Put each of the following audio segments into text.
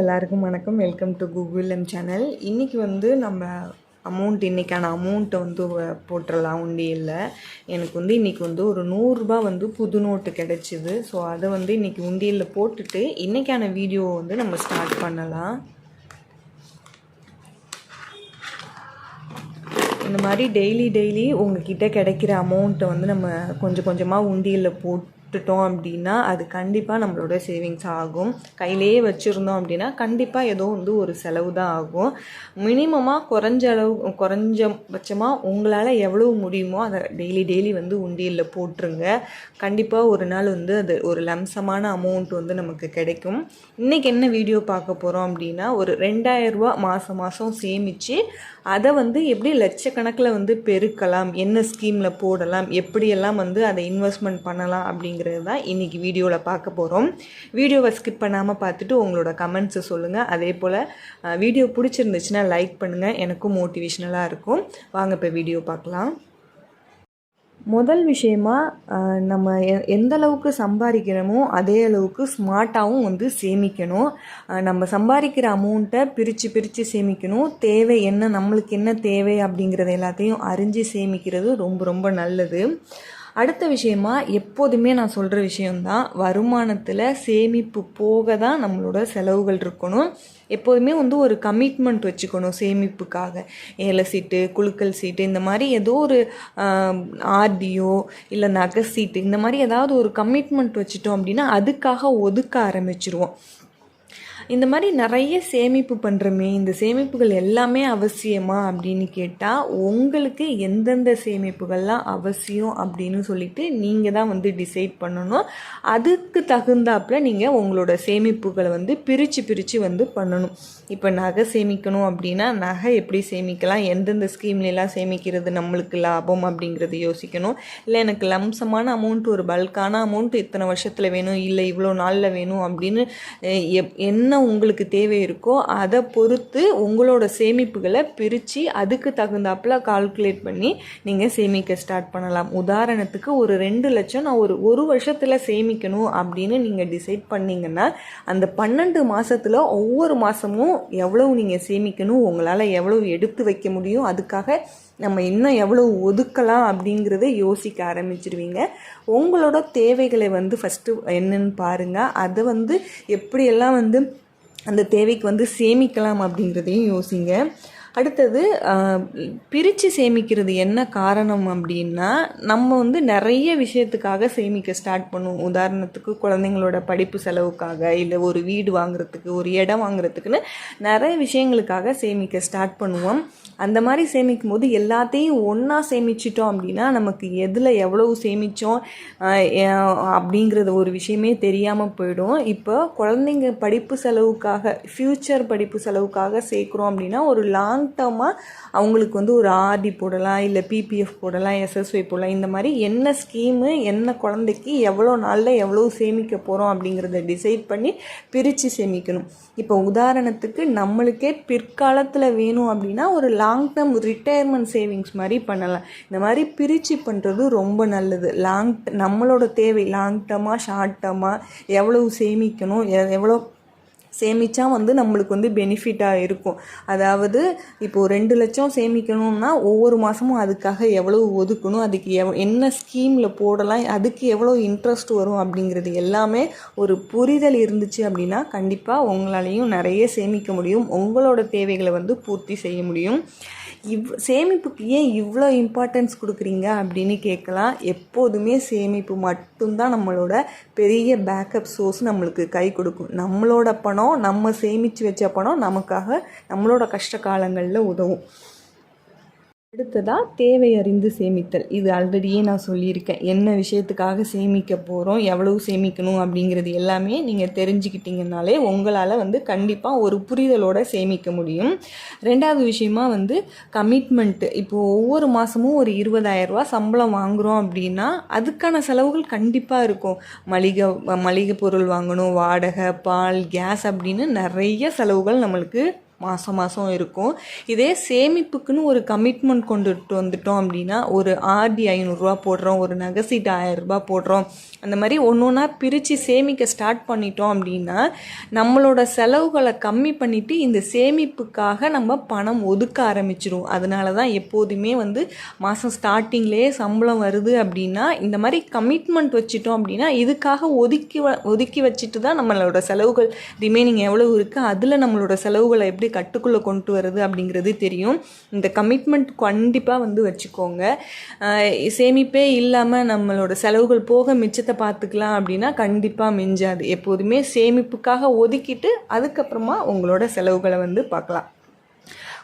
எல்லாருக்கும் வணக்கம். Welcome to Google M channel இன்றைக்கி வந்து நம்ம அமௌண்ட் இன்றைக்கான அமௌண்ட்டை வந்து போட்டுடலாம் போட்டுடலாம் உண்டியலில் எனக்கு வந்து இன்றைக்கி வந்து ஒரு நூறுரூபா வந்து புது நோட்டு கிடச்சிது. ஸோ அதை வந்து இன்றைக்கி உண்டியலில் போட்டுட்டு இன்றைக்கான வீடியோவை வந்து நம்ம ஸ்டார்ட் பண்ணலாம். இந்த மாதிரி டெய்லி டெய்லி உங்ககிட்ட கிடைக்கிற அமௌண்ட்டை வந்து நம்ம கொஞ்சம் கொஞ்சமாக உண்டியலில் விட்டுட்டோம் அப்படின்னா அது கண்டிப்பாக நம்மளோட சேவிங்ஸ் ஆகும். கையிலேயே வச்சுருந்தோம் அப்படின்னா கண்டிப்பாக ஏதோ வந்து ஒரு செலவு தான் ஆகும். மினிமமாக குறைஞ்ச அளவு குறைஞ்சபட்சமாக உங்களால் எவ்வளவு முடியுமோ அதை டெய்லி டெய்லி வந்து உண்டியலில் போட்டுருங்க. கண்டிப்பாக ஒரு நாள் வந்து அது ஒரு லம்சமான அமௌண்ட் வந்து நமக்கு கிடைக்கும். இன்றைக்கி என்ன வீடியோ பார்க்க போகிறோம் அப்படின்னா ஒரு ரெண்டாயிரரூபா மாதம் மாதம் சேமித்து அதை வந்து எப்படி லட்சக்கணக்கில் வந்து பெருக்கலாம் என்ன ஸ்கீமில் போடலாம் எப்படியெல்லாம் வந்து அதை இன்வெஸ்ட்மெண்ட் பண்ணலாம் அப்படிங்கிறது தான் இன்றைக்கி வீடியோவில் பார்க்க போகிறோம் வீடியோவை ஸ்கிப் பண்ணாமல் பார்த்துட்டு உங்களோட கமெண்ட்ஸை சொல்லுங்கள் அதே போல் வீடியோ பிடிச்சிருந்துச்சுன்னா லைக் பண்ணுங்கள் எனக்கும் மோட்டிவேஷ்னலாக இருக்கும். வாங்க இப்போ வீடியோ பார்க்கலாம். முதல் விஷயமா நம்ம எ- எந்த அளவுக்கு சம்பாதிக்கிறோமோ அதே அளவுக்கு ஸ்மார்ட்டாகவும் வந்து சேமிக்கணும். நம்ம சம்பாதிக்கிற அமௌண்ட்டை பிரித்து பிரித்து சேமிக்கணும். தேவை என்ன நம்மளுக்கு என்ன தேவை அப்படிங்கிறது எல்லாத்தையும் அறிஞ்சு சேமிக்கிறது ரொம்ப ரொம்ப நல்லது. அடுத்த விஷயமா எப்போதுமே நான் சொல்கிற விஷயம்தான் வருமானத்தில் சேமிப்பு போக தான் நம்மளோட செலவுகள் இருக்கணும். எப்போதுமே வந்து ஒரு கமிட்மெண்ட் வச்சுக்கணும் சேமிப்புக்காக. ஏல சீட்டு குலுக்கல் சீட்டு இந்த மாதிரி ஏதோ ஒரு ஆர்டியோ இல்லை நகை சீட்டு இந்த மாதிரி ஏதாவது ஒரு கமிட்மெண்ட் வச்சுட்டோம் அப்படின்னா அதுக்காக ஒதுக்க ஆரம்பிச்சிருவோம். இந்த மாதிரி நிறைய சேமிப்பு பண்ணுறோமே இந்த சேமிப்புகள் எல்லாமே அவசியமா அப்படின்னு கேட்டால் உங்களுக்கு எந்தெந்த சேமிப்புகள்லாம் அவசியம் அப்படின்னு சொல்லிட்டு நீங்கள் தான் வந்து டிசைட் பண்ணணும். அதுக்கு தகுந்தாப்புல நீங்கள் உங்களோட சேமிப்புகளை வந்து பிரித்து பிரித்து வந்து பண்ணணும். இப்போ நகை சேமிக்கணும் அப்படின்னா நகை எப்படி சேமிக்கலாம்? எந்தெந்த ஸ்கீம்லாம் சேமிக்கிறது நம்மளுக்கு லாபம் அப்படிங்கிறது யோசிக்கணும். இல்லை எனக்கு லம்சமான அமௌண்ட் ஒரு பல்கான அமௌண்ட் இத்தனை வருஷத்தில் வேணும் இல்லை இவ்வளோ நாளில் வேணும் அப்படின்னு எப்- என்ன என்ன உங்களுக்கு தேவை இருக்கோ அதை பொறுத்து உங்களோட சேமிப்புகளை பிரித்து அதுக்கு தகுந்தாப்புல கால்குலேட் பண்ணி நீங்கள் சேமிக்க ஸ்டார்ட் பண்ணலாம். உதாரணத்துக்கு ஒரு ரெண்டு லட்சம் நான் ஒரு ஒரு வருஷத்தில் சேமிக்கணும் அப்படின்னு நீங்கள் டிசைட் பண்ணிங்கன்னா அந்த பன்னெண்டு மாதத்தில் ஒவ்வொரு மாதமும் எவ்வளவு நீங்கள் சேமிக்கணும் உங்களால் எவ்வளவு எடுத்து வைக்க முடியும் அதுக்காக நம்ம இன்னும் எவ்வளோ ஒதுக்கலாம் அப்படிங்கிறத யோசிக்க ஆரம்பிச்சிருவீங்க. உங்களோட தேவைகளை வந்து ஃபஸ்ட்டு என்னன்னு பாருங்கள் அதை வந்து எப்படியெல்லாம் வந்து அந்த தேவைக்கு வந்து சேமிக்கலாம் அப்படிங்கிறதையும் யோசிங்க. அடுத்தது பிரித்து சேமிக்கிறது என்ன காரணம் அப்படின்னா நம்ம வந்து நிறைய விஷயத்துக்காக சேமிக்க ஸ்டார்ட் பண்ணுவோம் உதாரணத்துக்கு குழந்தைங்களோட படிப்பு செலவுக்காக இல்லை ஒரு வீடு வாங்குறதுக்கு ஒரு இடம் வாங்குறதுக்குன்னு நிறைய விஷயங்களுக்காக சேமிக்க ஸ்டார்ட் பண்ணுவோம். அந்த மாதிரி சேமிக்கும் போது எல்லாத்தையும் ஒன்றா சேமிச்சிட்டோம் அப்படின்னா நமக்கு எதில் எவ்வளவு சேமித்தோம் அப்படிங்கிறது ஒரு விஷயமே தெரியாமல் போயிடும். இப்போ குழந்தைங்க படிப்பு செலவுக்காக ஃப்யூச்சர் படிப்பு செலவுக்காக சேர்க்குறோம் அப்படின்னா ஒரு லாங் லாங் டேர்மாக அவங்களுக்கு வந்து ஒரு ஆர்டி போடலாம் இல்லை பிபிஎஃப் போடலாம் எஸ்எஸ்ஒய் போடலாம். இந்த மாதிரி என்ன ஸ்கீமு என்ன குழந்தைக்கு எவ்வளோ நாளில் எவ்வளோ சேமிக்க போகிறோம் அப்படிங்கிறத டிசைட் பண்ணி பிரித்து சேமிக்கணும். இப்போ உதாரணத்துக்கு நம்மளுக்கே பிற்காலத்தில் வேணும் அப்படின்னா ஒரு லாங் டேர்ம் ரிட்டையர்மெண்ட் சேவிங்ஸ் மாதிரி பண்ணலாம். இந்த மாதிரி பிரித்து பண்ணுறது ரொம்ப நல்லது. லாங் நம்மளோட தேவை லாங் டேர்மாக ஷார்ட் டேர்மாக எவ்வளவு சேமிக்கணும் எவ்வளோ சேமித்தா வந்து நம்மளுக்கு வந்து பெனிஃபிட்டாக இருக்கும். அதாவது இப்போது ரெண்டு லட்சம் சேமிக்கணும்னா ஒவ்வொரு மாதமும் அதுக்காக எவ்வளோ ஒதுக்கணும் அதுக்கு எவ் என்ன ஸ்கீமில் போடலாம் அதுக்கு எவ்வளோ இன்ட்ரெஸ்ட் வரும் அப்படிங்கிறது எல்லாமே ஒரு புரிதல் இருந்துச்சு அப்படின்னா கண்டிப்பாக உங்களாலையும் நிறைய சேமிக்க முடியும். உங்களோட தேவைகளை வந்து பூர்த்தி செய்ய முடியும். இவ் சேமிப்புக்கு ஏன் இவ்வளோ இம்பார்ட்டன்ஸ் கொடுக்குறீங்க அப்படின்னு கேட்கலாம். எப்போதுமே சேமிப்பு மட்டும்தான் நம்மளோட பெரிய பேக்கப் சோர்ஸ் நம்மளுக்கு கை கொடுக்கும். நம்மளோட பணம் நம்ம சேமித்து வச்ச பணம் நமக்காக நம்மளோட கஷ்ட காலங்களில் உதவும். அடுத்ததாக தேவை அறிந்து சேமித்தல். இது ஆல்ரெடியே நான் சொல்லியிருக்கேன். என்ன விஷயத்துக்காக சேமிக்க போகிறோம் எவ்வளவு சேமிக்கணும் அப்படிங்கிறது எல்லாமே நீங்கள் தெரிஞ்சுக்கிட்டீங்கனாலே உங்களால் வந்து கண்டிப்பாக ஒரு புரிதலோடு சேமிக்க முடியும். ரெண்டாவது விஷயமா வந்து கமிட்மெண்ட்டு இப்போது ஒவ்வொரு மாதமும் ஒரு இருபதாயிரரூவா சம்பளம் வாங்குகிறோம் அப்படின்னா அதுக்கான செலவுகள் கண்டிப்பாக இருக்கும். மளிகை மளிகை பொருள் வாங்கணும் வாடகை பால் கேஸ் அப்படின்னு நிறைய செலவுகள் நம்மளுக்கு மாதம் மாதம் இருக்கும். இதே சேமிப்புக்குன்னு ஒரு கமிட்மெண்ட் கொண்டுட்டு வந்துட்டோம் அப்படின்னா ஒரு ஆர்டி ஐநூறுரூவா போடுறோம் ஒரு நகை சீட்டு ஆயிரரூபா போடுறோம். அந்த மாதிரி ஒன்று ஒன்றா பிரித்து சேமிக்க ஸ்டார்ட் பண்ணிட்டோம் அப்படின்னா நம்மளோட செலவுகளை கம்மி பண்ணிவிட்டு இந்த சேமிப்புக்காக நம்ம பணம் ஒதுக்க ஆரம்பிச்சிடும் அதனால தான் எப்போதுமே வந்து மாதம் ஸ்டார்டிங்லேயே சம்பளம் வருது அப்படின்னா இந்த மாதிரி கமிட்மெண்ட் வச்சுட்டோம் அப்படின்னா இதுக்காக ஒதுக்கி வ ஒதுக்கி வச்சுட்டு தான் நம்மளோட செலவுகள் ரிமைனிங் எவ்வளோ இருக்குது அதில் நம்மளோட செலவுகளை எப்படி கட்டுக்குள்ளே கொண்டு வருது அப்படிங்கிறது தெரியும். இந்த கமிட்மெண்ட் கண்டிப்பாக வந்து வச்சுக்கோங்க. சேமிப்பே இல்லாமல் நம்மளோட செலவுகள் போக மிச்சத்தை பார்த்துக்கலாம் அப்படின்னா கண்டிப்பாக மிஞ்சாது. எப்போதுமே சேமிப்புக்காக ஒதுக்கிட்டு அதுக்கப்புறமா உங்களோட செலவுகளை வந்து பார்க்கலாம்.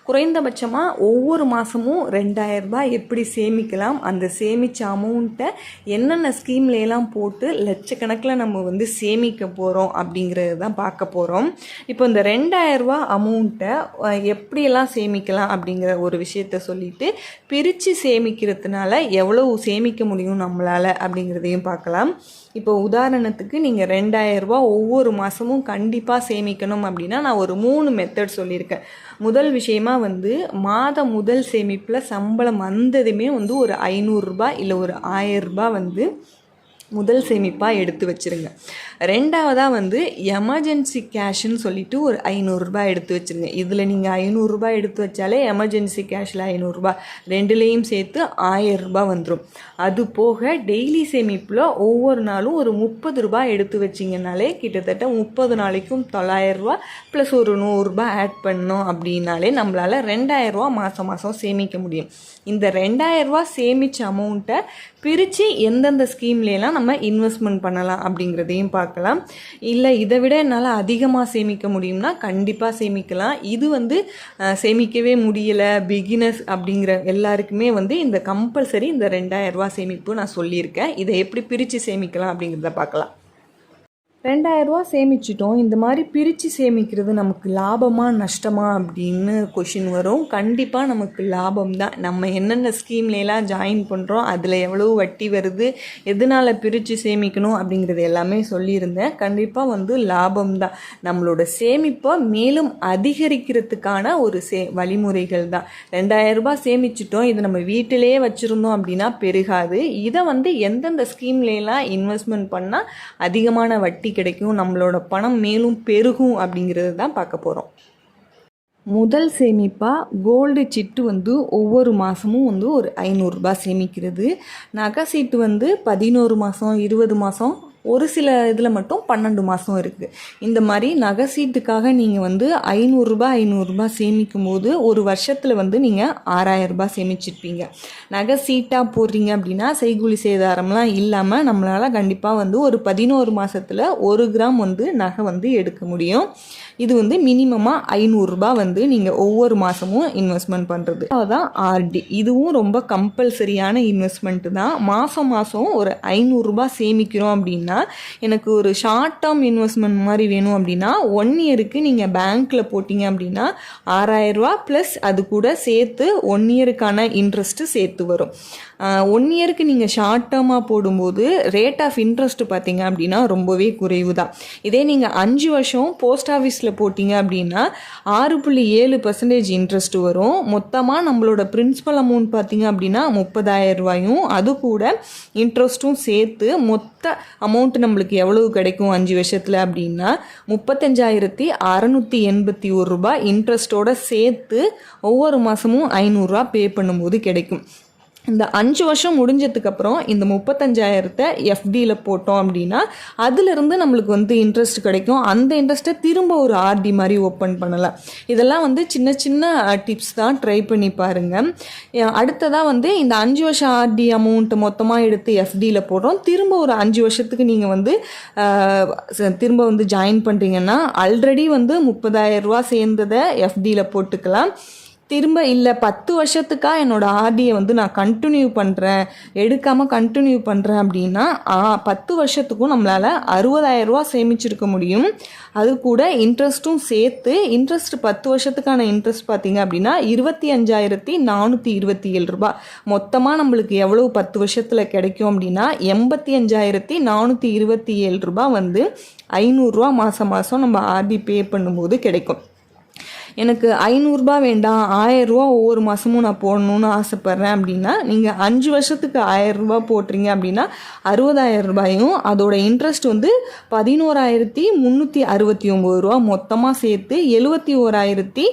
குறைந்தபட்சமாக ஒவ்வொரு மாதமும் ரெண்டாயிரரூபா எப்படி சேமிக்கலாம்? அந்த சேமித்த அமௌண்ட்டை என்னென்ன ஸ்கீம்லையெல்லாம் போட்டு லட்சக்கணக்கில் நம்ம வந்து சேமிக்க போகிறோம் அப்படிங்கிறது தான் பார்க்க போகிறோம் இப்போ இந்த ரெண்டாயிரரூபா அமௌண்ட்டை எப்படியெல்லாம் சேமிக்கலாம் அப்படிங்கிற ஒரு விஷயத்த சொல்லிட்டு பிரித்து சேமிக்கிறதுனால எவ்வளவு சேமிக்க முடியும் நம்மளால் அப்படிங்கிறதையும் பார்க்கலாம். இப்போ உதாரணத்துக்கு நீங்கள் ரெண்டாயிரரூபா ஒவ்வொரு மாதமும் கண்டிப்பாக சேமிக்கணும் அப்படின்னா நான் ஒரு மூணு மெத்தட் சொல்லியிருக்கேன். முதல் விஷயமா வந்து மாத முதல் சேமிப்பில் சம்பளம் வந்ததுமே வந்து ஒரு ஐநூறுரூபா இல்லை ஒரு ஆயரரூபா வந்து முதல் சேமிப்பாக எடுத்து வச்சுருங்க. ரெண்டாவதாக வந்து எமர்ஜென்சி கேஷ்ன்னு சொல்லிவிட்டு ஒரு ஐநூறுரூபா எடுத்து வச்சுருங்க. இதில் நீங்கள் ஐநூறுரூபா எடுத்து வச்சாலே எமர்ஜென்சி கேஷில் ஐநூறுரூபா ரெண்டுலேயும் சேர்த்து ஆயரூபா வந்துடும் அது போக டெய்லி சேமிப்பில் ஒவ்வொரு நாளும் ஒரு முப்பது ரூபாய் எடுத்து வச்சிங்கனாலே கிட்டத்தட்ட முப்பது நாளைக்கும் தொள்ளாயிரரூபா ப்ளஸ் ஒரு நூறுரூபா ஆட் பண்ணோம் அப்படின்னாலே நம்மளால் ரெண்டாயிரரூபா மாதம் மாதம் சேமிக்க முடியும். இந்த ரெண்டாயிரரூபா சேமித்த அமௌண்ட்டை பிரித்து எந்தெந்த ஸ்கீம்லாம் நம்ம இன்வெஸ்ட்மெண்ட் பண்ணலாம் அப்படிங்கிறதையும் பார்க்கலாம். இல்லை இதை விட என்னால் அதிகமாக சேமிக்க முடியும்னா கண்டிப்பாக சேமிக்கலாம். இது வந்து சேமிக்கவே முடியலை பிகினர்ஸ் அப்படிங்கிற எல்லாருக்குமே வந்து இந்த கம்பல்சரி இந்த ரெண்டாயிரரூவா சேமிப்பு நான் சொல்லியிருக்கேன். இதை எப்படி பிரித்து சேமிக்கலாம் அப்படிங்கிறத பார்க்கலாம். ரெண்டாயிரரூவா சேமிச்சிட்டோம். இந்த மாதிரி பிரித்து சேமிக்கிறது நமக்கு லாபமா நஷ்டமா அப்படின்னு கொஷின் வரும். கண்டிப்பாக நமக்கு லாபம் தான். நம்ம என்னென்ன ஸ்கீம்லாம் ஜாயின் பண்ணுறோம் அதில் எவ்வளோ வட்டி வருது எதனால் பிரித்து சேமிக்கணும் அப்படிங்கிறது எல்லாமே சொல்லியிருந்தேன். கண்டிப்பாக வந்து லாபம் தான். நம்மளோட சேமிப்பை மேலும் அதிகரிக்கிறதுக்கான ஒரு சே வழிமுறைகள் தான். ரெண்டாயிரரூபா சேமிச்சிட்டோம். இதை நம்ம வீட்டிலேயே வச்சுருந்தோம் அப்படின்னா பெருகாது. இதை வந்து எந்தெந்த ஸ்கீம்லாம் இன்வெஸ்ட்மெண்ட் பண்ணால் அதிகமான வட்டி கிடைக்கும். நம்மளோட பணம் மேலும் பெருகும் அப்படிங்கிறது தான் பார்க்க போகிறோம் முதல் சேமிப்பாக கோல்டு சிட்டு வந்து ஒவ்வொரு மாதமும் வந்து ஒரு ஐநூறுரூபா சேமிக்கிறது. நகை சீட்டு வந்து பதினோரு மாதம் இருபது மாதம் ஒரு சில இதில் மட்டும் பன்னெண்டு மாதம் இருக்குது இந்த மாதிரி நகை சீட்டுக்காக நீங்கள் வந்து ஐநூறுரூபா ஐநூறுரூபா சேமிக்கும் போது ஒரு வருஷத்தில் வந்து நீங்கள் ஆறாயிரரூபா சேமிச்சிருப்பீங்க. நகை சீட்டாக போடுறீங்க அப்படின்னா செய்கூலி சேதாரம்லாம் இல்லாமல் நம்மளால் கண்டிப்பாக வந்து ஒரு பதினோரு மாதத்தில் ஒரு கிராம் வந்து நகை வந்து எடுக்க முடியும். இது வந்து மினிமமாக ஐநூறுரூபா வந்து நீங்கள் ஒவ்வொரு மாதமும் இன்வெஸ்ட்மெண்ட் பண்ணுறது அதுதான் ஆர்டி இதுவும் ரொம்ப கம்பல்சரியான இன்வெஸ்ட்மெண்ட்டு தான். மாதம் மாதம் ஒரு ஐநூறுரூபா சேமிக்கிறோம் அப்படின்னா எனக்கு ஒரு ஷார்ட் டேர்ம் இன்வெஸ்ட்மெண்ட் மாதிரி வேணும் அப்படின்னா ஒன் இயருக்கு நீங்கள் பேங்க்கில் போட்டிங்க அப்படின்னா ஆறாயிரரூபா ப்ளஸ் அது கூட சேர்த்து ஒன் இயருக்கான இன்ட்ரெஸ்ட்டு சேர்த்து வரும். ஒன் இயருக்கு நீங்கள் ஷார்ட் டேர்மாக போடும்போது ரேட் ஆஃப் இன்ட்ரெஸ்ட் பார்த்தீங்க அப்படின்னா ரொம்பவே குறைவு தான் இதே நீங்கள் அஞ்சு வருஷம் போஸ்ட் ஆஃபீஸில் போட்டிங்க அப்படின்னா ஆறு புள்ளி ஏழு பர்சன்டேஜ் இன்ட்ரெஸ்ட் வரும். மொத்தமாக நம்மளோட பிரின்சிபல் அமௌண்ட் பார்த்தீங்க அப்படின்னா முப்பதாயிரம் ரூபாயும் அது கூட இன்ட்ரெஸ்ட்டும் சேர்த்து மொத்த அமௌண்ட் நம்மளுக்கு எவ்வளவு கிடைக்கும் அஞ்சு வருஷத்தில் அப்படின்னா முப்பத்தஞ்சாயிரத்தி அறநூற்றி எண்பத்தி ஒரு ரூபாய் இன்ட்ரெஸ்ட்டோட சேர்த்து ஒவ்வொரு மாதமும் ஐநூறுரூவா பே பண்ணும்போது கிடைக்கும். இந்த அஞ்சு வருஷம் முடிஞ்சதுக்கப்புறம் இந்த முப்பத்தஞ்சாயிரத்தை எஃப்டியில் போட்டோம் அப்படின்னா அதிலிருந்து நம்மளுக்கு வந்து இன்ட்ரெஸ்ட் கிடைக்கும். அந்த இன்ட்ரெஸ்ட்டை திரும்ப ஒரு ஆர்டி மாதிரி ஓப்பன் பண்ணலாம். இதெல்லாம் வந்து சின்ன சின்ன டிப்ஸ் தான். ட்ரை பண்ணி பாருங்கள் அடுத்ததாக வந்து இந்த அஞ்சு வருஷம் ஆர்டி அமௌண்ட் மொத்தமாக எடுத்து எஃப்டியில் போடுறோம். திரும்ப ஒரு அஞ்சு வருஷத்துக்கு நீங்கள் வந்து திரும்ப வந்து ஜாயின் பண்ணுறீங்கன்னா ஆல்ரெடி வந்து முப்பதாயிரம் ரூபா சேர்ந்ததை எஃப்டியில் போட்டுக்கலாம். திரும்ப இல்லை பத்து வருஷத்துக்கா என்னோட ஆர்டியை வந்து நான் கண்டினியூ பண்ணுறேன் எடுக்காமல் கண்டினியூ பண்ணுறேன் அப்படின்னா பத்து வருஷத்துக்கும் நம்மளால் அறுபதாயிரம் ரூபா சேமிச்சிருக்க முடியும். அது கூட இன்ட்ரெஸ்ட்டும் சேர்த்து இன்ட்ரெஸ்ட் பத்து வருஷத்துக்கான இன்ட்ரெஸ்ட் பார்த்தீங்க அப்படின்னா இருபத்தி அஞ்சாயிரத்தி நானூற்றி இருபத்தி ஏழு ரூபா மொத்தமாக நம்மளுக்கு எவ்வளவு பத்து வருஷத்தில் கிடைக்கும் அப்படின்னா எண்பத்தி அஞ்சாயிரத்தி நானூற்றி இருபத்தி ஏழு ரூபா வந்து ஐநூறுரூவா மாதம் மாதம் நம்ம ஆர்டி பே பண்ணும்போது கிடைக்கும். எனக்கு ஐநூறுரூபா வேண்டாம் ஆயரூபா ஒவ்வொரு மாதமும் நான் போடணும்னு ஆசைப்பட்றேன் அப்படின்னா நீங்கள் அஞ்சு வருஷத்துக்கு ஆயரூபா போட்டுறீங்க அப்படின்னா அறுபதாயிரம் ரூபாயும் அதோட இன்ட்ரெஸ்ட் வந்து பதினோராயிரத்தி முந்நூற்றி அறுபத்தி ஒம்பது ரூபா மொத்தமாக சேர்த்து எழுபத்தி ஓராயிரத்தி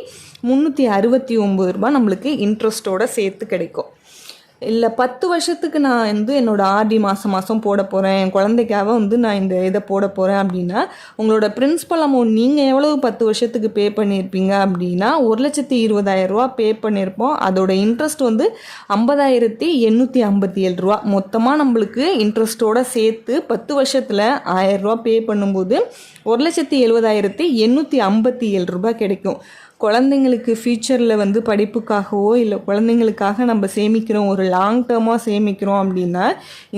முந்நூற்றி அறுபத்தி ஒம்பது ரூபா நம்மளுக்கு இன்ட்ரெஸ்ட்டோட சேர்த்து கிடைக்கும். இல்லை பத்து வருஷத்துக்கு நான் வந்து என்னோடய ஆர்டி மாதம் மாதம் போட போகிறேன் என் குழந்தைக்காக வந்து நான் இந்த இதை போட போகிறேன் அப்படின்னா உங்களோட பிரின்ஸ்பல் அமௌண்ட் நீங்கள் எவ்வளவு பத்து வருஷத்துக்கு பே பண்ணியிருப்பீங்க அப்படின்னா ஒரு லட்சத்தி இருபதாயிரம் ரூபா பே பண்ணியிருப்போம் அதோட இன்ட்ரெஸ்ட் வந்து ஐம்பதாயிரத்தி எண்ணூற்றி ஐம்பத்தி ஏழு ரூபா. மொத்தமாக நம்மளுக்கு இன்ட்ரெஸ்ட்டோடு சேர்த்து பத்து வருஷத்தில் ஆயிரம் பே பண்ணும்போது ஒரு லட்சத்தி எழுபதாயிரத்தி எண்ணூற்றி ஐம்பத்தி ஏழு ரூபாய் கிடைக்கும். குழந்தைங்களுக்கு ஃப்யூச்சரில் வந்து படிப்புக்காகவோ இல்லை குழந்தைங்களுக்காக நம்ம சேமிக்கிறோம் ஒரு லாங் டேர்மாக சேமிக்கிறோம் அப்படின்னா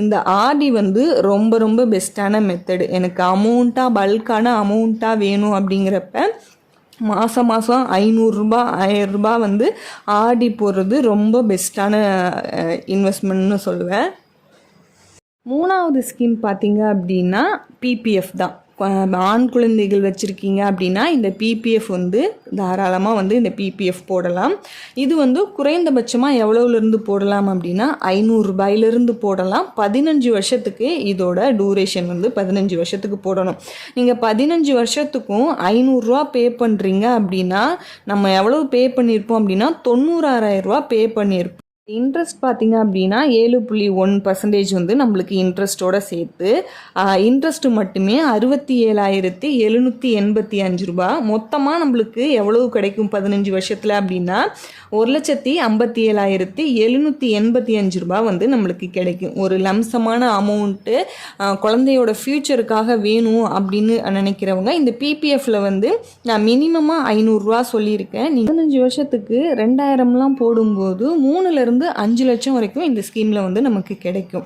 இந்த ஆர்டி வந்து ரொம்ப ரொம்ப பெஸ்ட்டான மெத்தடு எனக்கு அமௌண்ட்டாக பல்கான அமௌண்ட்டாக வேணும் அப்படிங்கிறப்ப மாதம் மாதம் ஐநூறுரூபா ஆயிரரூபா வந்து ஆடி போடுறது ரொம்ப பெஸ்ட்டான இன்வெஸ்ட்மெண்ட்னு சொல்லுவேன். மூணாவது ஸ்கீம் பார்த்தீங்க அப்படின்னா பிபிஎஃப் தான். ஆண் குழந்தைகள் வச்சுருக்கீங்க அப்படின்னா இந்த பிபிஎஃப் வந்து தாராளமாக வந்து இந்த பிபிஎஃப் போடலாம். இது வந்து குறைந்தபட்சமாக எவ்வளோலேருந்து போடலாம் அப்படின்னா ஐநூறுரூபாயிலிருந்து போடலாம். பதினஞ்சு வருஷத்துக்கு இதோட டூரேஷன் வந்து பதினஞ்சு வருஷத்துக்கு போடணும். நீங்கள் பதினஞ்சு வருஷத்துக்கும் ஐநூறுரூவா பே பண்ணுறீங்க அப்படின்னா நம்ம எவ்வளோ பே பண்ணியிருப்போம் அப்படின்னா தொண்ணூறாயிரரூவா பே பண்ணியிருப்போம். இன்ட்ரெஸ்ட் பார்த்தீங்க அப்படின்னா ஏழு புள்ளி ஒன் பர்சன்டேஜ் வந்து நம்மளுக்கு இன்ட்ரெஸ்ட்டோட சேர்த்து இன்ட்ரெஸ்ட்டு மட்டுமே அறுபத்தி ஏழாயிரத்தி எழுநூற்றி எண்பத்தி அஞ்சு ரூபா. மொத்தமாக நம்மளுக்கு எவ்வளவு கிடைக்கும் பதினஞ்சு வருஷத்தில் அப்படின்னா ஒரு லட்சத்தி ஐம்பத்தி ஏழாயிரத்தி எழுநூற்றி எண்பத்தி அஞ்சு ரூபா வந்து நம்மளுக்கு கிடைக்கும். ஒரு லம்சமான அமௌண்ட்டு குழந்தையோட ஃப்யூச்சருக்காக வேணும் அப்படின்னு நினைக்கிறவங்க இந்த பிபிஎஃப்பில் வந்து நான் மினிமமாக ஐநூறுரூவா சொல்லியிருக்கேன். பதினஞ்சு வருஷத்துக்கு ரெண்டாயிரம்லாம் போடும்போது மூணுலேருந்து இருந்து அஞ்சு லட்சம் வரைக்கும் இந்த ஸ்கீமில் வந்து நமக்கு கிடைக்கும்.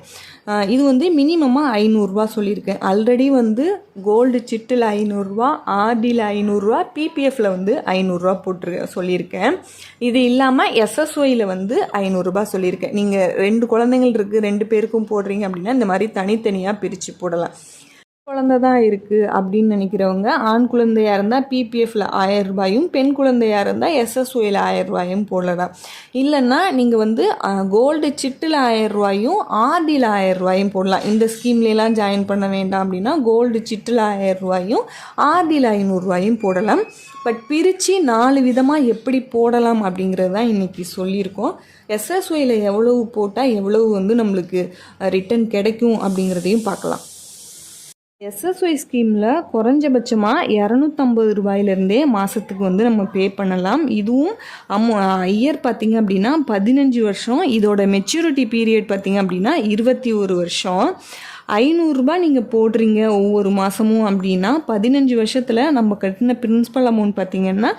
இது வந்து மினிமமாக ஐநூறுரூவா சொல்லியிருக்கேன். ஆல்ரெடி வந்து கோல்டு சிட்டில் ஐநூறுரூவா ஆர்டியில் ஐநூறுரூவா பிபிஎஃப்பில் வந்து ஐநூறுரூவா போட்டு சொல்லியிருக்கேன். இது இல்லாமல் எஸ்எஸ்ஒயில் வந்து ஐநூறுரூபா சொல்லியிருக்கேன். நீங்கள் ரெண்டு குழந்தைங்கள் இருக்குது ரெண்டு பேருக்கும் போடுறீங்க அப்படின்னா இந்த மாதிரி தனித்தனியாக பிரித்து போடலாம். குழந்தை தான் இருக்குது அப்படின்னு நினைக்கிறவங்க ஆண் குழந்தையாக இருந்தால் பிபிஎஃப்ல ஆயிரம் ரூபாயும் பெண் குழந்தையாக இருந்தால் எஸ்எஸ்ஒயில் ஆயிரம் ரூபாயும் போடலாம். இல்லைன்னா நீங்கள் வந்து கோல்டு சிட்டில் ஆயிரம் ரூபாயும் ஆர்டியில் ஆயிரம் ரூபாயும் போடலாம். இந்த ஸ்கீம்லாம் ஜாயின் பண்ண வேண்டாம் அப்படின்னா கோல்டு சிட்டில் ஆயிரம் ரூபாயும் ஆர்டியில் ஐநூறுரூவாயும் போடலாம். பட் பிரித்து நாலு விதமாக எப்படி போடலாம் அப்படிங்கிறது தான் இன்றைக்கி சொல்லியிருக்கோம். எஸ்எஸ்ஒயில் எவ்வளவு போட்டால் எவ்வளவு வந்து நம்மளுக்கு ரிட்டன் கிடைக்கும் அப்படிங்கிறதையும் பார்க்கலாம். எஸ்எஸ்ஒய் ஸ்கீமில் குறைஞ்சபட்சமாக இரநூத்தம்பது ரூபாயிலேருந்தே மாதத்துக்கு வந்து நம்ம பே பண்ணலாம். இதுவும் அம்மோ இயர் பார்த்திங்க அப்படின்னா பதினஞ்சு வருஷம். இதோட மெச்சூரிட்டி பீரியட் பார்த்திங்க அப்படின்னா இருபத்தி ஒரு வருஷம். ஐநூறுரூபா நீங்கள் போடுறீங்க ஒவ்வொரு மாதமும் அப்படின்னா பதினஞ்சு வருஷத்தில் நம்ம கட்டின பிரின்ஸ்பல் அமௌண்ட் பார்த்திங்கன்னா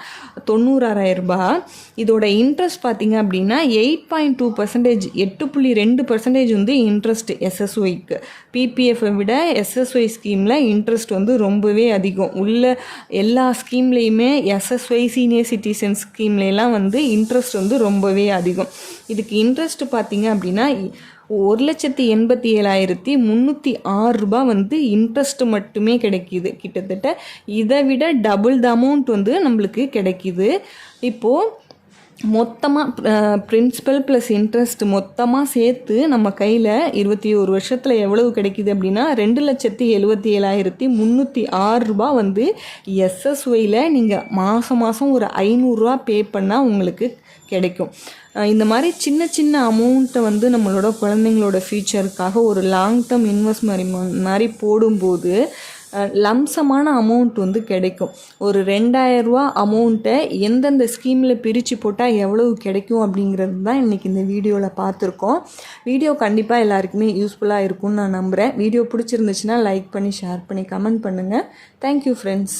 தொண்ணூறாயிரரூபா இதோட இன்ட்ரெஸ்ட் பார்த்திங்க அப்படின்னா எயிட் பாயிண்ட் டூ பர்சன்டேஜ் எட்டு புள்ளி ரெண்டு பர்சன்டேஜ் வந்து இன்ட்ரெஸ்ட் எஸ்எஸ்ஒய்க்கு பிபிஎஃப்பை விட எஸ்எஸ்ஒய் ஸ்கீமில் இன்ட்ரெஸ்ட் வந்து ரொம்பவே அதிகம். உள்ள எல்லா ஸ்கீம்லேயுமே எஸ்எஸ்ஒய் சீனியர் சிட்டிசன் ஸ்கீம்லாம் வந்து இன்ட்ரெஸ்ட் வந்து ரொம்பவே அதிகம். இதுக்கு இன்ட்ரெஸ்ட் பார்த்திங்க அப்படின்னா ஒரு லட்சத்தி எண்பத்தி ஏழாயிரத்தி முந்நூற்றி ஆறு ரூபாய் வந்து இன்ட்ரெஸ்ட் மட்டுமே கிடைக்கிது. கிட்டத்தட்ட இதை விட டபுள் த அமௌண்ட் வந்து நம்மளுக்கு கிடைக்கிது. இப்போது மொத்தமாக பிரின்சிபல் ப்ளஸ் இன்ட்ரெஸ்ட் மொத்தமாக சேர்த்து நம்ம கையில் இருபத்தி ஒரு வருஷத்தில் எவ்வளவு கிடைக்கிது அப்படின்னா ரெண்டு லட்சத்தி எழுபத்தி ஏழாயிரத்தி முந்நூற்றி ஆறு ரூபா வந்து எஸ்எஸ்ஒயில் நீங்கள் மாதம் மாதம் ஒரு ஐநூறுரூவா பே பண்ணால் உங்களுக்கு கிடைக்கும். இந்த மாதிரி சின்ன சின்ன அமௌண்ட்டை வந்து நம்மளோட குழந்தைங்களோட ஃப்யூச்சருக்காக ஒரு லாங் டேர்ம் இன்வெஸ்ட் மாதிரி போடும்போது லம்சமான அமௌண்ட் வந்து கிடைக்கும். ஒரு ரெண்டாயிரரூவா அமௌண்ட்டை எந்தெந்த ஸ்கீமில் பிரித்து போட்டால் எவ்வளவு கிடைக்கும் அப்படிங்கிறது தான் இன்றைக்கி இந்த வீடியோவில் பார்த்துருக்கோம். வீடியோ கண்டிப்பாக எல்லாருக்குமே யூஸ்ஃபுல்லாக இருக்கும்னு நான் நம்புகிறேன் வீடியோ பிடிச்சிருந்துச்சுன்னா லைக் பண்ணி ஷேர் பண்ணி கமெண்ட் பண்ணுங்கள் தேங்க்யூ ஃப்ரெண்ட்ஸ்